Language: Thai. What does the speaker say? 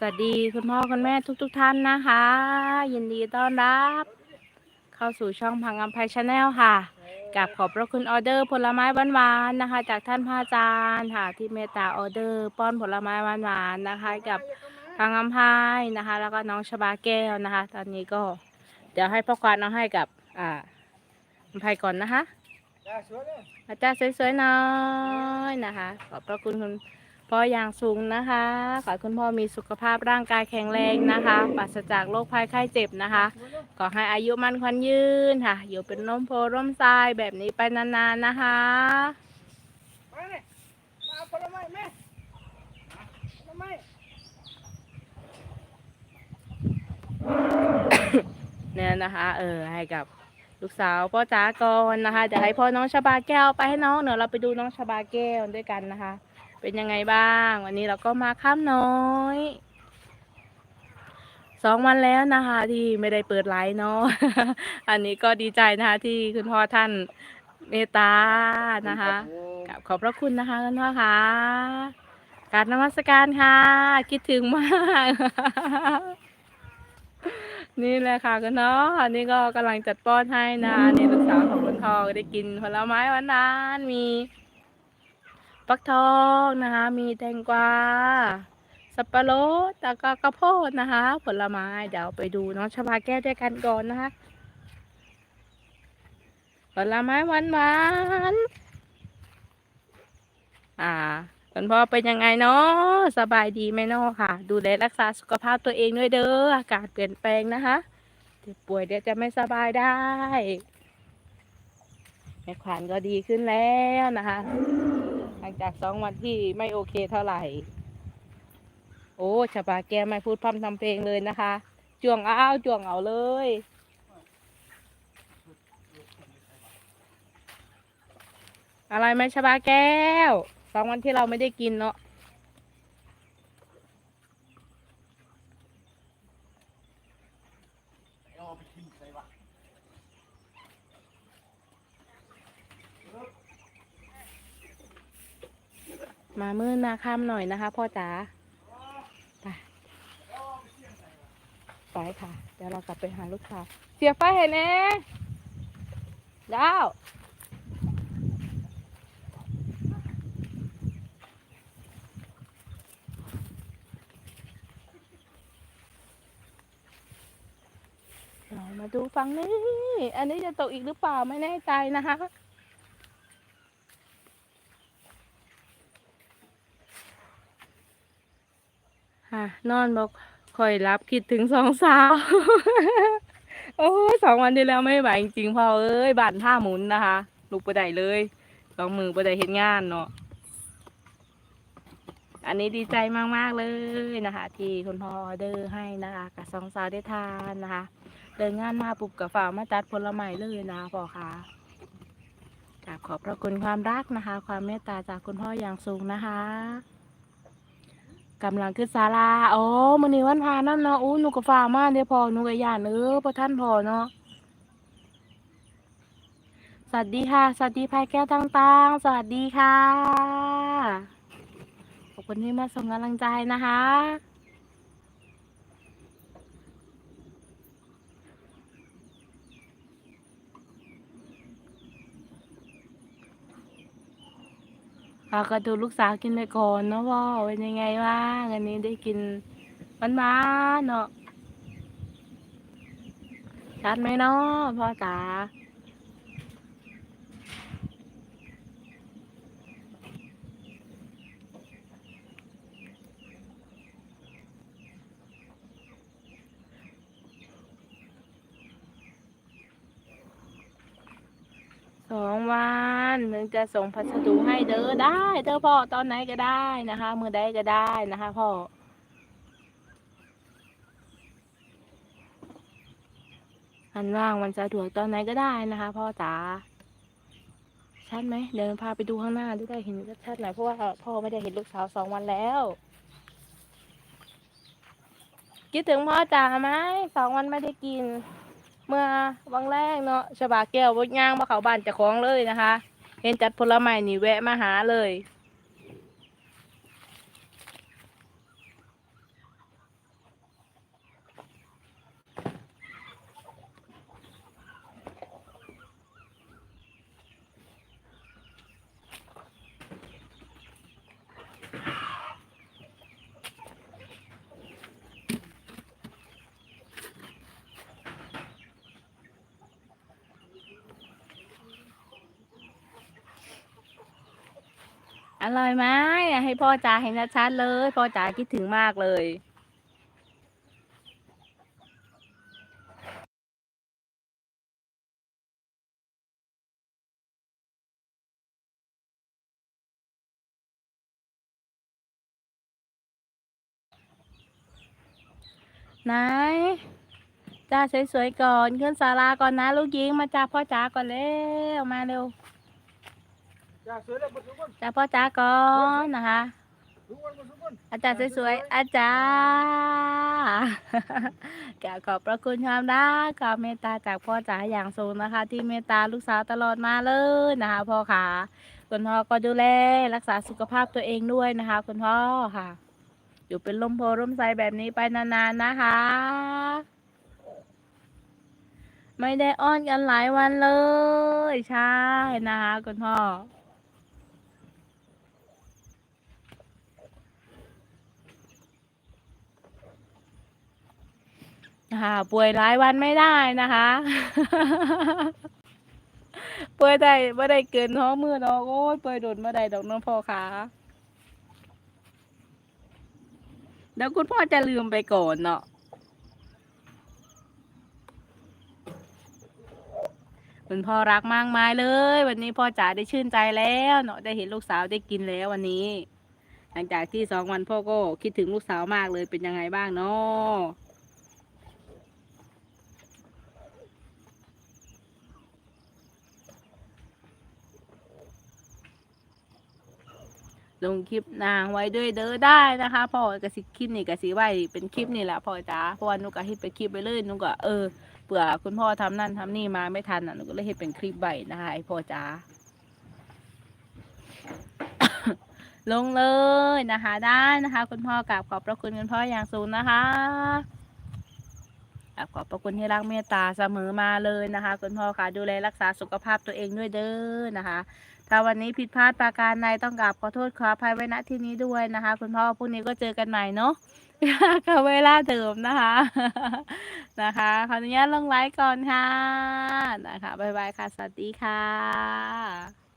สวัสดีคุณพ่อคุณแม่ทุกๆทท่านนะคะ ยินดีต้อนรับ เข้าสู่ช่องพังอัมไพชาแนลค่ะกับขอบพระคุณออเดอร์ผลไม้หวานๆนะคะ จากท่านพระอาจารย์ค่ะที่เมตตาออเดอร์ป้อนผลไม้หวานๆนะคะ กับพังอัมไพนะคะ แล้วก็น้องชบาแก้วนะคะ ตอนนี้ก็ เดี๋ยวให้พ่อควานเอาให้กับอ่าอัมไพก่อนนะคะอาจารย์สวยๆหน้อยนะคะ ขอบพระคุณคุณ พ่ออย่างสูงนะคะขอให้คุณพ่อมีสุขภาพร่างกายแข็งแรงนะคะ ปราศจากโรคภัยไข้เจ็บนะคะ ขอให้อายุมั่นขวัญยืนค่ะ อยู่เป็นร่มโพร่มทรายแบบนี้ไปนานๆนะคะมาเนี่ยมาผลไม้แม่ผลไม้เนี่ยนะคะ เออให้กับลูกสาวพ่อจ๋าก่อนนะคะเดี๋ยวให้พ่อน้องชบาแก้วไปให้น้องเดี๋ยวเราไปดูน้องชบาแก้วด้วยกันนะคะ เป็นยังไงบ้าง วันนี้เราก็มาข้ามน้อยสองวันแล้วนะคะ ที่ไม่ได้เปิดไลฟ์เนาะอันนี้ก็ดีใจนะคะ ที่คุณพ่อท่านเมตตานะคะกราบขอบพระคุณนะคะคุณพ่อค่ะกรารนมัสการค่ะ คิดถึงมาก นี่แหละค่ะคุณน้องอันนี้ก็กำลังจัดป้อนให้นะนี่ลูกสาวของคุณพ่อก็ได้กินผลไม้หวานนั้นมี ฟักทองนะคะ มีแตงกวา สับปะรดแล้วก็กระโพดนะคะ ผลไม้เดี๋ยวไปดูน้องชบาแก้วด้วยกันก่อนนะคะ ผลไม้หวานหวานอ่าคุณพ่อเป็นยังไงเนาะสบายดีไหมเนาะค่ะ ดูแลรักษาสุขภาพตัวเองด้วยเด้ออากาศเปลี่ยนแปลงนะคะเจ็บป่วยเดี๋ยวจะไม่สบายได้แม่ขวัญก็ดีขึ้นแล้วนะคะ ลังจากสองวันที่ไม่โอเคเท่าไหร่ โอ้ชบาแกไม่พูดพร่ำทำเพลงเลยนะคะ จวงอ้าวจวงเอาเลย อะไรไหมชบาแก้ว สองวันที่เราไม่ได้กินเนาะ เอาไปทิ้งใส่วะ มามืดนาค่ำหน่อยนะคะ พ่อจ๋าไปไปค่ะ เดี๋ยวเรากลับไปหาลูกค้าเสียไฟเห็นเองดาวมาดูฝั่งนี้ อันนี้จะตกอีกหรือเปล่าไม่แน่ใจนะคะ ค่ะนอนบอกคอยรับคิดถึงสองสาว โอ้ยสองวันที่แล้วไม่ไหวจริงๆพ่อเอ้ยบานท่าหมุนนะคะลุกไปได้เลยสองมือไปได้เห็นงานเนาะอันนี้ดีใจมากๆเลยนะคะ ที่คุณพ่อเดอร์ให้นะคะกับสองสาวได้ทานนะคะ เดินงานมาปุบกับฝามาจัดผลไม้เลยนะพ่อค่ะกราบขอบพระคุณความรักนะคะ ความเมตตาจากคุณพ่ออย่างสูงนะคะ กำลังขึ้นศาลาโอ้มันนี่วันพานั่นเนาะอู้หนูก็ฟ้ามาเดี๋ยพอหนูก็ย่านเออพอท่านพอเนาะสวัสดีค่ะ สวัสดีพายแก้วต่างๆ สวัสดีค่ะ ขอบคุณที่มาส่งกำลังใจนะคะ เราก็ดูลูกสาวกินไปก่อนเนาะว่าเป็นยังไงบ้างอันนี้ได้กินมันมาเนาะชัดไหมเนาะพ่อจ๋าสองวัน ถึงจะส่งพัสดุให้เด้อได้ เด้อพ่อตอนไหนก็ได้นะคะเมื่อใดก็ได้นะคะพ่ออันว่างมันสะดวกตอนไหนก็ได้นะคะ พ่อจ๋าชัดไหมเดินพาไปดูข้างหน้าดูได้เห็นชัดๆหน่อยเพราะว่าพ่อไม่ได้เห็นลูกสาวสองวันแล้วคิดถึงพ่อจ๋าไหมสองวันไม่ได้กิน เมื่อวังแรกเนาะฉบาแก้วบดย่างมาเขาบ้านจะคล้องเลยนะคะ เห็นจัดผลไม้นี่แวะมาหาเลย ร่อยไหมให้พ่อจ๋าเห็นชัดๆเลย พ่อจ๋าคิดถึงมากเลยไหนจ้าสวยๆก่อน ขึ้นศาลาก่อนนะ ลูกยิงมาจ้าพ่อจ๋าก่อนเร็วมาเร็ว จ้าสวยเลยบุษบุญจ้าพ่อจ๋าก่อนนะคะทุกคนบุษบุญอาจารย์สวยๆอาจารย์กราบขอบพระคุณความรักความเมตตาจากพ่อจ๋าอย่างสูงนะคะ ที่เมตตาลูกสาวตลอดมาเลยนะคะพ่อค่ะคุณพ่อก็ดูแลรักษาสุขภาพตัวเองด้วยนะคะ คุณพ่อค่ะ อยู่เป็นลมโพลมใสแบบนี้ไปนานๆนะคะ ไม่ได้อ้อนกันหลายวันเลย ใช่นะคะคุณพ่อ คะป่วยหลายวันไม่ได้นะคะ ป่วยได้ไม่ได้เกินท้องมือดอกโอ้ยป่วยโดนไม่ได้ดอกน้องพ่อค่ะเดี๋ยวคุณพ่อจะลืมไปก่อนเนาะคุณพ่อรักมากมายเลย วันนี้พ่อจ๋าได้ชื่นใจแล้วเนาะได้เห็นลูกสาวได้กินแล้ววันนี้ หลังจากที่สองวันพ่อก็คิดถึงลูกสาวมากเลยเป็นยังไงบ้างเนาะ ลงคลิปนางไว้ด้วยเด้อได้นะคะพ่อกระสิคลิปนี่กระสิไว้เป็นคลิปนี่แหละพ่อจ๋าเพราะว่านุก็เฮ็ดเป็นคลิปไปเลยนุก็เออเผื่อคุณพ่อทำนั่นทำนี่มาไม่ทันอะนุก็เลยเฮ็ดเป็นคลิปไว้นะคะไอพ่อจ๋าลงเลยนะคะ ได้นะคะ คุณพ่อกราบขอบพระคุณคุณพ่ออย่างสูงนะคะกราบขอบพระคุณที่รักเมตตาเสมอมาเลยนะคะ คุณพ่อค่ะดูแลรักษาสุขภาพตัวเองด้วยเด้อนะคะ ถ้าวันนี้ผิดพลาดประการใดต้องกราบขอโทษขออภัยไว้ณที่นี้ด้วยนะคะ คุณพ่อพรุ่งนี้ก็เจอกันใหม่เนาะกับเวลาเดิมนะคะ นะคะขออนุญาตลงไลฟ์ก่อนค่ะนะคะบ๊ายบายค่ะ สวัสดีค่ะ